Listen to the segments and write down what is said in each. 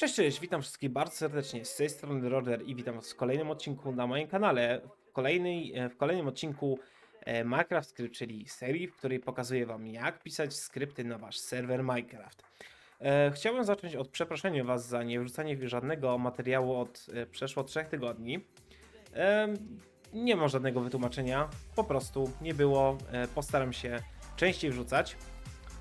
Cześć, cześć, witam wszystkich bardzo serdecznie. Z tej strony Roger i witam was w kolejnym odcinku na moim kanale. W, kolejnej, e, w kolejnym odcinku e, Minecraft Script, czyli serii, w której pokazuję wam jak pisać skrypty na wasz serwer Minecraft. E, chciałbym zacząć od przeproszenia was za nie wrzucanie żadnego materiału od przeszło 3 tygodni. Nie ma żadnego wytłumaczenia, po prostu nie było. Postaram się częściej wrzucać.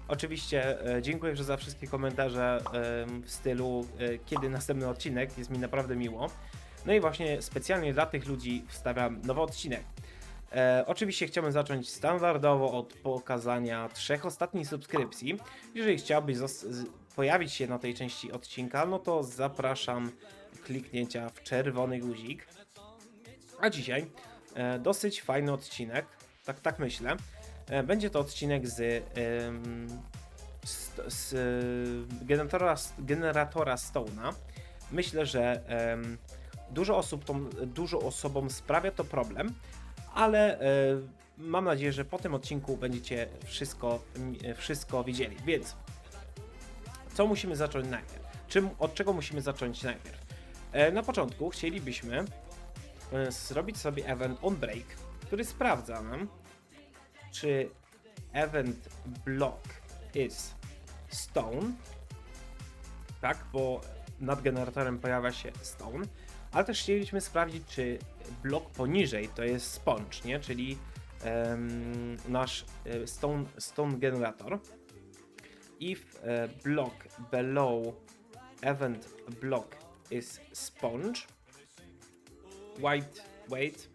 Oczywiście e, dziękuję za wszystkie komentarze em, w stylu e, kiedy następny odcinek, jest mi naprawdę miło. No i właśnie specjalnie dla tych ludzi wstawiam nowy odcinek. E, oczywiście chciałbym zacząć standardowo od pokazania trzech ostatnich subskrypcji. Jeżeli chciałbyś pojawić się na tej części odcinka, no to zapraszam kliknięcia w czerwony guzik. A dzisiaj e, dosyć fajny odcinek, tak, tak myślę. E, Będzie to odcinek z, z, z e, generatora, generatora Stone'a. Myślę, że dużo, osób to, dużo osobom sprawia to problem, ale e, mam nadzieję, że po tym odcinku będziecie wszystko, wszystko widzieli. Więc co musimy zacząć najpierw? Czym, od czego musimy zacząć najpierw? Na początku chcielibyśmy zrobić sobie event on break, który sprawdza nam, czy event block is stone, tak, bo nad generatorem pojawia się stone, ale też chcieliśmy sprawdzić, czy blok poniżej to jest sponge, nie, czyli em, nasz e, stone, stone generator. If e, block below event block is sponge, white wait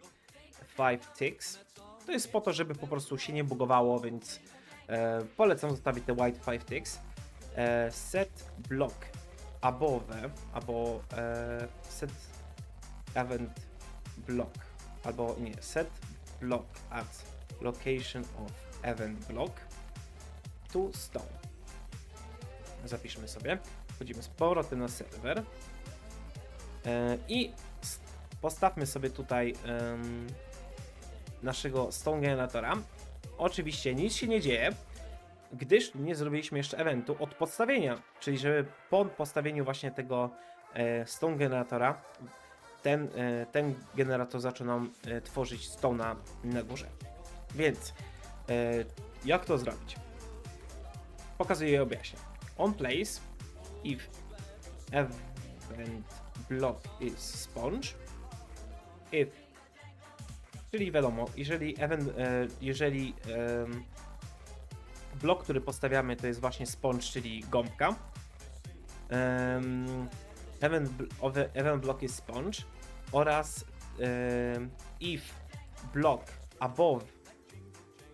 5 ticks, to jest po to, żeby po prostu się nie bugowało, więc e, polecam zostawić te white 5 ticks. E, set block above, albo e, set event block, albo nie, set block at location of event block to stone. Zapiszmy sobie. Wchodzimy z powrotem na serwer e, i postawmy sobie tutaj naszego stone generatora. Oczywiście nic się nie dzieje, gdyż nie zrobiliśmy jeszcze eventu od podstawienia, czyli żeby po postawieniu właśnie tego e, stone generatora ten, e, ten generator zaczął nam e, tworzyć stona na górze. Więc e, jak to zrobić? Pokazuję i objaśnię. On place if event block is sponge if Czyli wiadomo, jeżeli, event, e, jeżeli blok, który postawiamy, to jest właśnie sponge, czyli gąbka. event, event block is sponge oraz if block above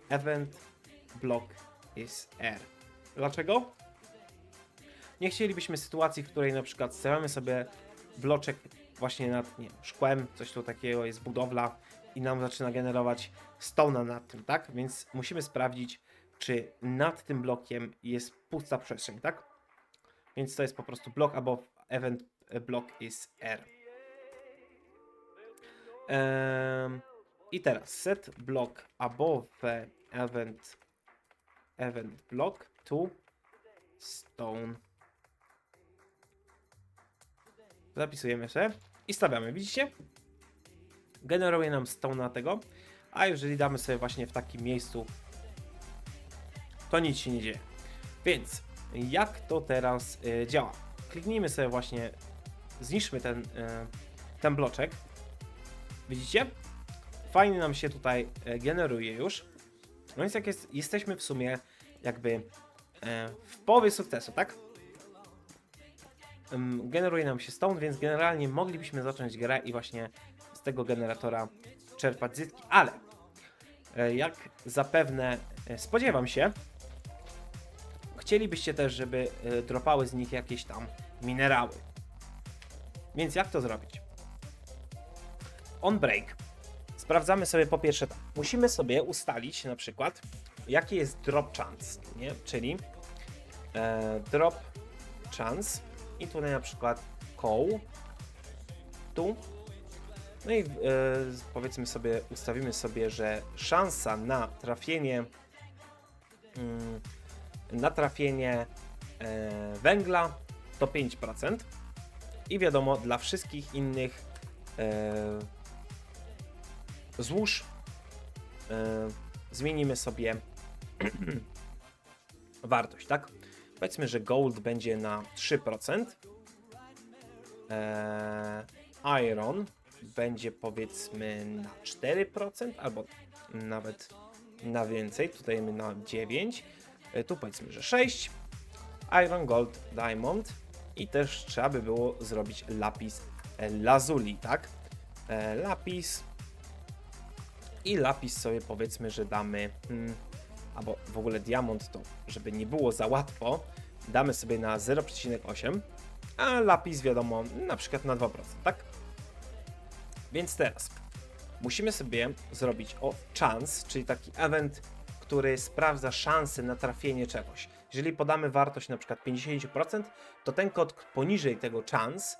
event block is air. Dlaczego? Nie chcielibyśmy sytuacji, w której na przykład stawiamy sobie bloczek właśnie nad nie, szkłem, coś tu takiego, jest budowla i nam zaczyna generować stona nad tym, tak? Więc musimy sprawdzić, czy nad tym blokiem jest pusta przestrzeń, tak? Więc to jest po prostu block above event block is R. I teraz set block above event event block to stone. Zapisujemy sobie i stawiamy. Widzicie? Generuje nam stone tego, a jeżeli damy sobie właśnie w takim miejscu, to nic się nie dzieje. Więc jak to teraz y, działa? Kliknijmy sobie właśnie, zniszczmy ten, y, ten bloczek. Widzicie? Fajnie nam się tutaj y, generuje już. No więc jak jest, jesteśmy w sumie jakby y, w połowie sukcesu, tak? Generuje nam się stone, więc generalnie moglibyśmy zacząć grę i właśnie z tego generatora czerpać zyski, ale e, jak zapewne e, spodziewam się, chcielibyście też, żeby e, dropały z nich jakieś tam minerały. Więc jak to zrobić? On break. Sprawdzamy sobie po pierwsze tak. Musimy sobie ustalić na przykład, jaki jest drop chance, nie? Czyli e, drop chance i tutaj na przykład coal tu no i e, powiedzmy sobie, ustawimy sobie, że szansa na trafienie mm, na trafienie e, węgla to 5%. I wiadomo, dla wszystkich innych e, złóż e, zmienimy sobie wartość, tak? Powiedzmy, że gold będzie na 3%. E, iron będzie powiedzmy na 4% albo nawet na więcej. Tutaj mamy na 9. E, Tu powiedzmy, że 6. Iron, Gold, Diamond. I też trzeba by było zrobić lapis lazuli, tak? E, lapis. I lapis sobie powiedzmy, że damy. Hmm, albo w ogóle diamont to, żeby nie było za łatwo, damy sobie na 0,8, a lapis wiadomo, na przykład na 2%, tak? Więc teraz musimy sobie zrobić o chance, czyli taki event, który sprawdza szanse na trafienie czegoś. Jeżeli podamy wartość na przykład 50%, to ten kod poniżej tego chance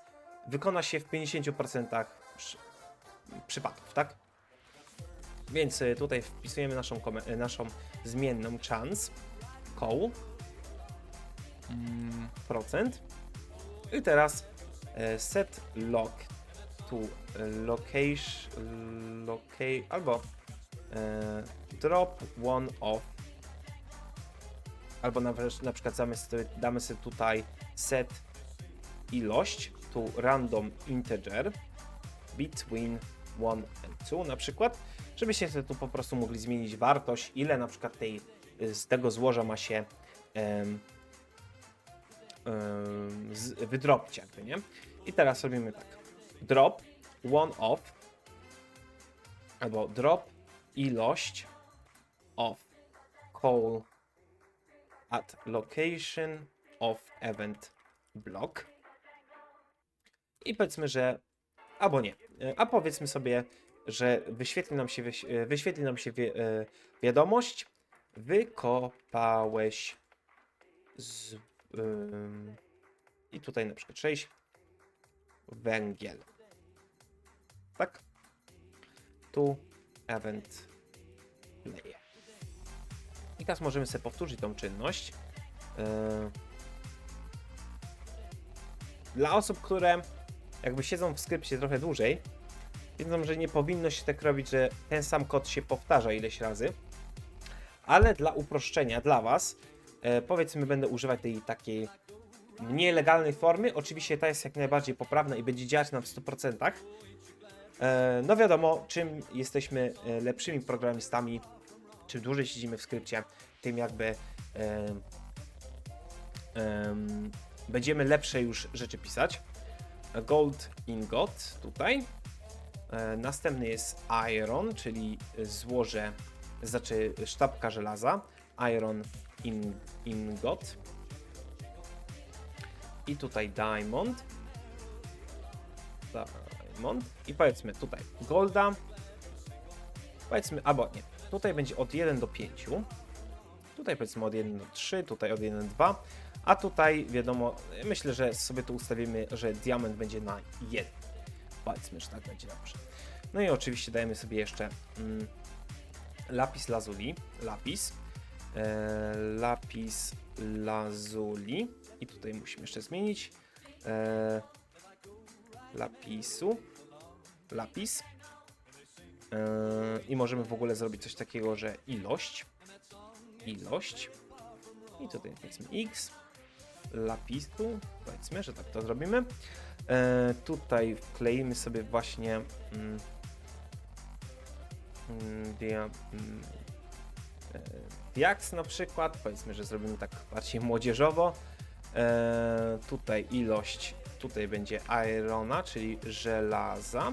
wykona się w 50% przy, przypadków, tak? Więc y, tutaj wpisujemy naszą, y, naszą zmienną chance, koł, mm, procent. I teraz e, set lock e, location, locate, albo e, drop one of, albo na, na przykład zamiast sobie, damy sobie tutaj set ilość to random integer between 1 and 2 na przykład, żebyście sobie tu po prostu mogli zmienić wartość, ile na przykład tej, z tego złoża ma się em, z, wydrobić jakby, nie? I teraz robimy tak. Drop one of albo drop ilość of call at location of event block. I powiedzmy, że albo nie, E, a powiedzmy sobie, że wyświetli nam się, e, wyświetli nam się wi- e, wiadomość. Wykopałeś z, ym, i tutaj na przykład 6 węgiel tak tu event play i teraz możemy sobie powtórzyć tą czynność Yy, dla osób, które jakby siedzą w skrypcie trochę dłużej, wiedzą, że nie powinno się tak robić, że ten sam kod się powtarza ileś razy. Ale dla uproszczenia, dla Was, e, powiedzmy, będę używać tej takiej mniej legalnej formy. Oczywiście ta jest jak najbardziej poprawna i będzie działać nam w 100%. E, no wiadomo, czym jesteśmy e, lepszymi programistami, czym dłużej siedzimy w skrypcie, tym jakby e, em, będziemy lepsze już rzeczy pisać. Gold ingot tutaj. Następny jest iron, czyli złoże, znaczy sztabka żelaza. Iron in, ingot. I tutaj diamond. Diamond. I powiedzmy tutaj golda. Powiedzmy, albo nie. Tutaj będzie od 1 do 5. Tutaj powiedzmy od 1 do 3, tutaj od 1 do 2. A tutaj wiadomo, myślę, że sobie tu ustawimy, że diament będzie na 1. Powiedzmy, że tak będzie dobrze. No i oczywiście dajemy sobie jeszcze mm, lapis lazuli. Lapis. E, lapis lazuli. I tutaj musimy jeszcze zmienić. E, lapisu. Lapis. E, I możemy w ogóle zrobić coś takiego, że ilość. Ilość. I tutaj powiedzmy x lapisu. Powiedzmy, że tak to zrobimy. E, tutaj wkleimy sobie właśnie mm, mm, dia, mm, e, na przykład. Powiedzmy, że zrobimy tak bardziej młodzieżowo. E, tutaj ilość, tutaj będzie irona, czyli żelaza.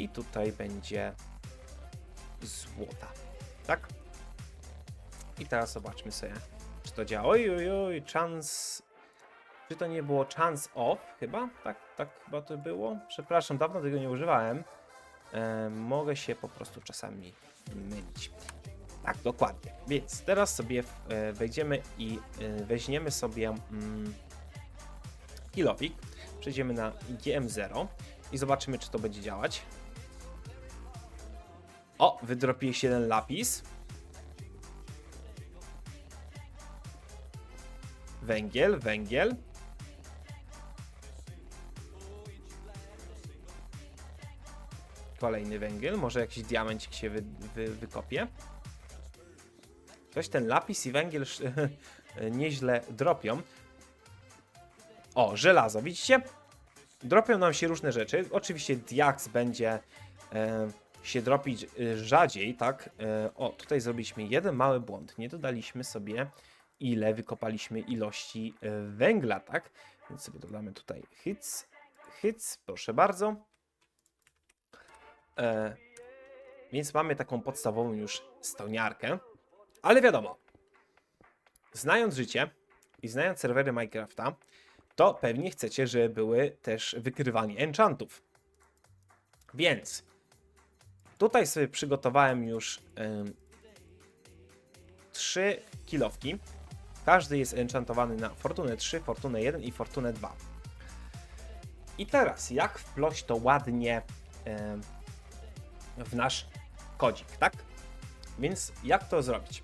I tutaj będzie złota. Tak? I teraz zobaczmy sobie, czy to działa. Oj, oj, oj, chance. Czy to nie było chance off? Chyba? Tak, tak chyba to było. Przepraszam, dawno tego nie używałem. E, mogę się po prostu czasami mylić. Tak, dokładnie. Więc teraz sobie e, wejdziemy i e, weźmiemy sobie mm, kilowik. Przejdziemy na GM0 i zobaczymy, czy to będzie działać. Wydropiłeś jeden lapis. Węgiel, węgiel. Kolejny węgiel, może jakiś diamencik się wy, wy, wykopie. Coś ten lapis i węgiel nieźle dropią. O, żelazo, widzicie? Dropią nam się różne rzeczy. Oczywiście diaks będzie... E, się dropić e, rzadziej, tak? E, o, tutaj zrobiliśmy jeden mały błąd. Nie dodaliśmy sobie, ile wykopaliśmy ilości e, węgla, tak? Więc sobie dodamy tutaj hits, hits, proszę bardzo. E, więc mamy taką podstawową już stoniarkę. Ale wiadomo, znając życie i znając serwery Minecrafta, to pewnie chcecie, żeby były też wykrywanie enchantów. Więc tutaj sobie przygotowałem już trzy kilowki. Każdy jest enchantowany na Fortunę 3, Fortunę 1 i Fortunę 2. I teraz, jak wplość to ładnie ym, w nasz kodzik, tak? Więc jak to zrobić?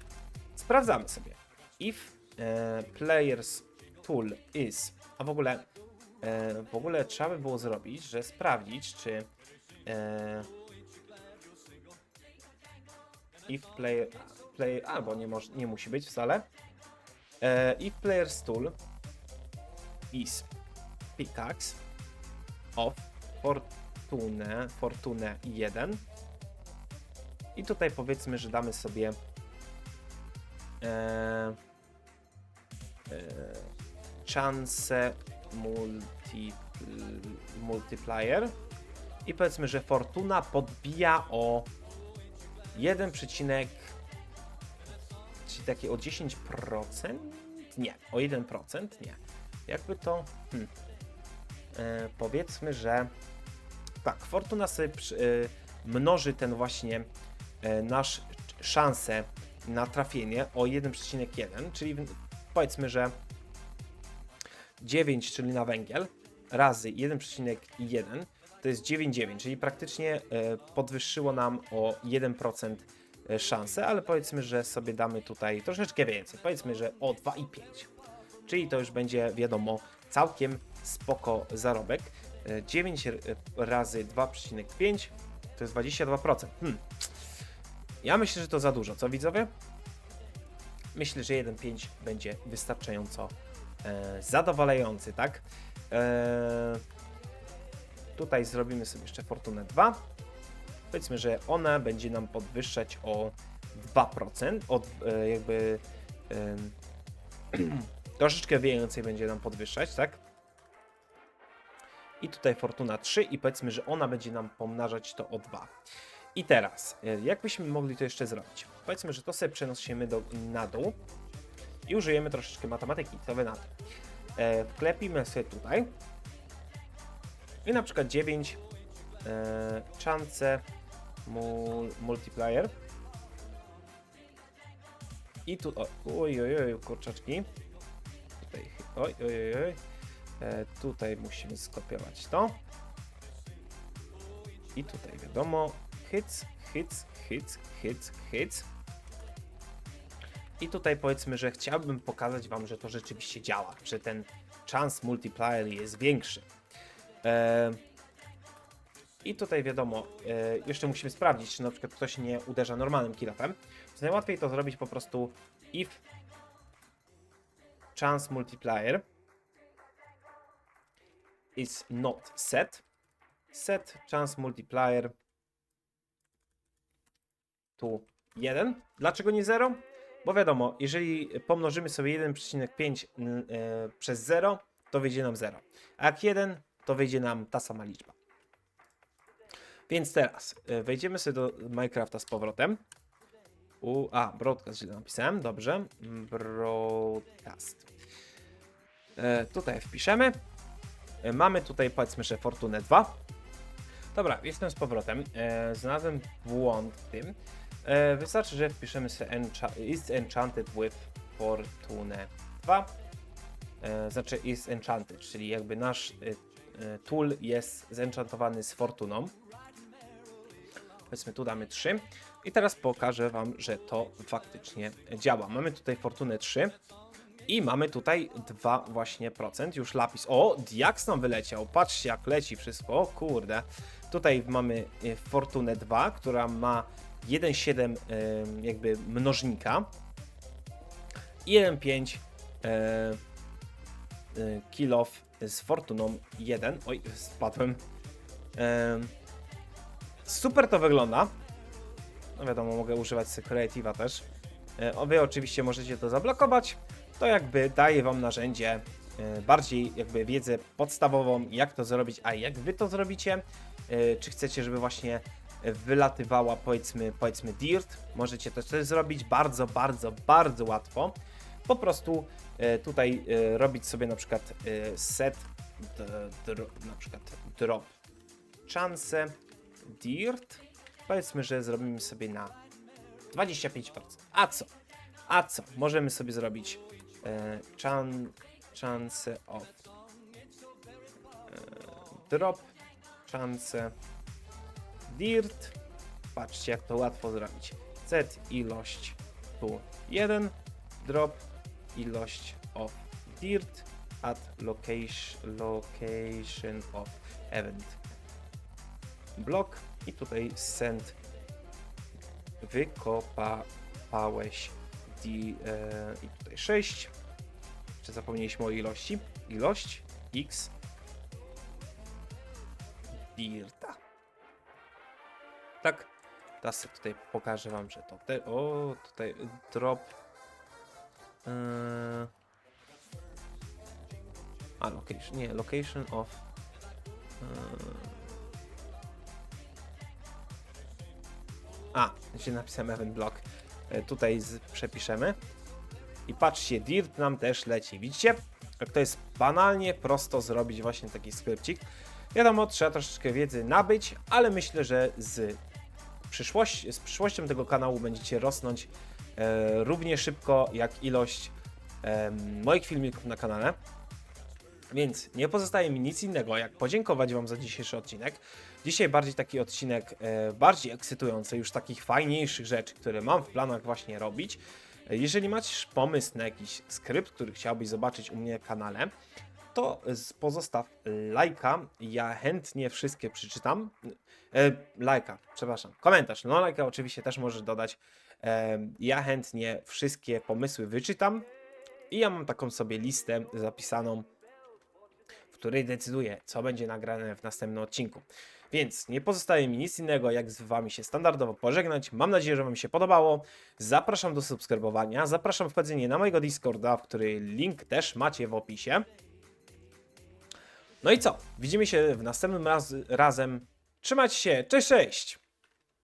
Sprawdzamy sobie. If e, players tool is, a w ogóle e, w ogóle trzeba by było zrobić, że sprawdzić, czy e, if player, player albo nie, moż, nie musi być wcale. E, if players tool is pickaxe of fortune, fortune 1 i tutaj powiedzmy, że damy sobie e, e, chance multi, multiplier i powiedzmy, że fortuna podbija o 1, przecinek- czyli takie o 10%? Nie, o 1%? Nie. Jakby to. Hmm. E, powiedzmy, że tak, fortuna sobie przy, e, mnoży ten właśnie e, nasz szansę na trafienie o 1,1, czyli powiedzmy, że 9, czyli na węgiel, razy 1,1 to jest 9,9, czyli praktycznie e, podwyższyło nam o 1% e, szansę, ale powiedzmy, że sobie damy tutaj troszeczkę więcej, powiedzmy, że o 2,5. Czyli to już będzie, wiadomo, całkiem spoko zarobek. E, 9 r- razy 2,5 to jest 22%. Hmm. Ja myślę, że to za dużo, co widzowie? Myślę, że 1,5 będzie wystarczająco e, zadowalający, tak? E, tutaj zrobimy sobie jeszcze Fortunę 2. Powiedzmy, że ona będzie nam podwyższać o 2%, od e, jakby em, troszeczkę więcej będzie nam podwyższać, tak? I tutaj Fortuna 3 i powiedzmy, że ona będzie nam pomnażać to o 2. I teraz, e, jak byśmy mogli to jeszcze zrobić? Powiedzmy, że to sobie przenosimy do, na dół i użyjemy troszeczkę matematyki. Co wy na to? E, wklepimy sobie tutaj i na przykład 9 e, chance mul, multiplier i tu, oj, oj, oj, kurczaczki tutaj, oj, oj, oj, oj. E, tutaj musimy skopiować to i tutaj wiadomo hits, hits, hits, hits, hits i tutaj powiedzmy, że chciałbym pokazać Wam, że to rzeczywiście działa, że ten chance multiplier jest większy. E, I tutaj wiadomo, e, jeszcze musimy sprawdzić, czy na przykład ktoś nie uderza normalnym kilofem. Najłatwiej to zrobić po prostu if chance multiplier is not set. Set chance multiplier to 1. Dlaczego nie 0? Bo wiadomo, jeżeli pomnożymy sobie 1,5 mm, e, przez 0, to wyjdzie nam 0. A jak 1, to wyjdzie nam ta sama liczba. Więc teraz e, wejdziemy sobie do Minecrafta z powrotem. U, a, broadcast źle napisałem, dobrze. Broadcast. E, tutaj wpiszemy. E, mamy tutaj powiedzmy, że Fortunę 2. Dobra, jestem z powrotem. E, znalazłem błąd w tym. E, wystarczy, że wpiszemy sobie encha- is enchanted with Fortune 2. E, znaczy is enchanted, czyli jakby nasz e, tool jest zenchantowany z Fortuną. Powiedzmy tu damy 3. I teraz pokażę Wam, że to faktycznie działa. Mamy tutaj Fortunę 3. I mamy tutaj 2 właśnie procent, już lapis. O, Diax nam wyleciał, patrzcie jak leci wszystko, o kurde. Tutaj mamy e, Fortunę 2, która ma 1,7 e, jakby mnożnika i 1,5 e, e, kill z Fortuną 1. Oj, spadłem. Super to wygląda. No wiadomo, mogę używać Creative'a też. E, Wy oczywiście możecie to zablokować. To jakby daje Wam narzędzie, e, bardziej jakby wiedzę podstawową, jak to zrobić, a jak Wy to zrobicie. E, Czy chcecie, żeby właśnie wylatywała powiedzmy, powiedzmy dirt, możecie to też zrobić bardzo, bardzo, bardzo łatwo. Po prostu e, tutaj e, robić sobie na przykład e, set, na przykład drop chance dirt. Powiedzmy, że zrobimy sobie na 25%. A co? A co? Możemy sobie zrobić chan, chance of drop chance dirt. Patrzcie, jak to łatwo zrobić. Set ilość tu 1, drop ilość of dirt at location, location of event. Block i tutaj send. Wykopałeś di, e, i tutaj 6 czy zapomnieliśmy o ilości? Ilość x dirta. Tak teraz tutaj pokażę wam, że to te, o tutaj drop e, a location, nie, location of e, A, się napisałem event block. E, Tutaj z, przepiszemy. I patrzcie, dirt nam też leci. Widzicie? Jak to jest banalnie prosto zrobić właśnie taki skrypcik. Wiadomo, trzeba troszeczkę wiedzy nabyć, ale myślę, że z, przyszłości, z przyszłością tego kanału będziecie rosnąć równie szybko jak ilość e, moich filmików na kanale. Więc nie pozostaje mi nic innego, jak podziękować Wam za dzisiejszy odcinek. Dzisiaj bardziej taki odcinek e, bardziej ekscytujący, już takich fajniejszych rzeczy, które mam w planach właśnie robić. E, Jeżeli masz pomysł na jakiś skrypt, który chciałbyś zobaczyć u mnie na kanale, to pozostaw lajka. Ja chętnie wszystkie przeczytam. E, lajka, przepraszam, komentarz. No lajka oczywiście też możesz dodać. Ja chętnie wszystkie pomysły wyczytam i ja mam taką sobie listę zapisaną w której decyduję, co będzie nagrane w następnym odcinku. Więc nie pozostaje mi nic innego, jak z Wami się standardowo pożegnać. Mam nadzieję, że Wam się podobało. Zapraszam do subskrybowania, zapraszam wchodzenie na mojego Discorda, w który link też macie w opisie. No i co? Widzimy się w następnym raz razem. Trzymajcie się, cześć, cześć!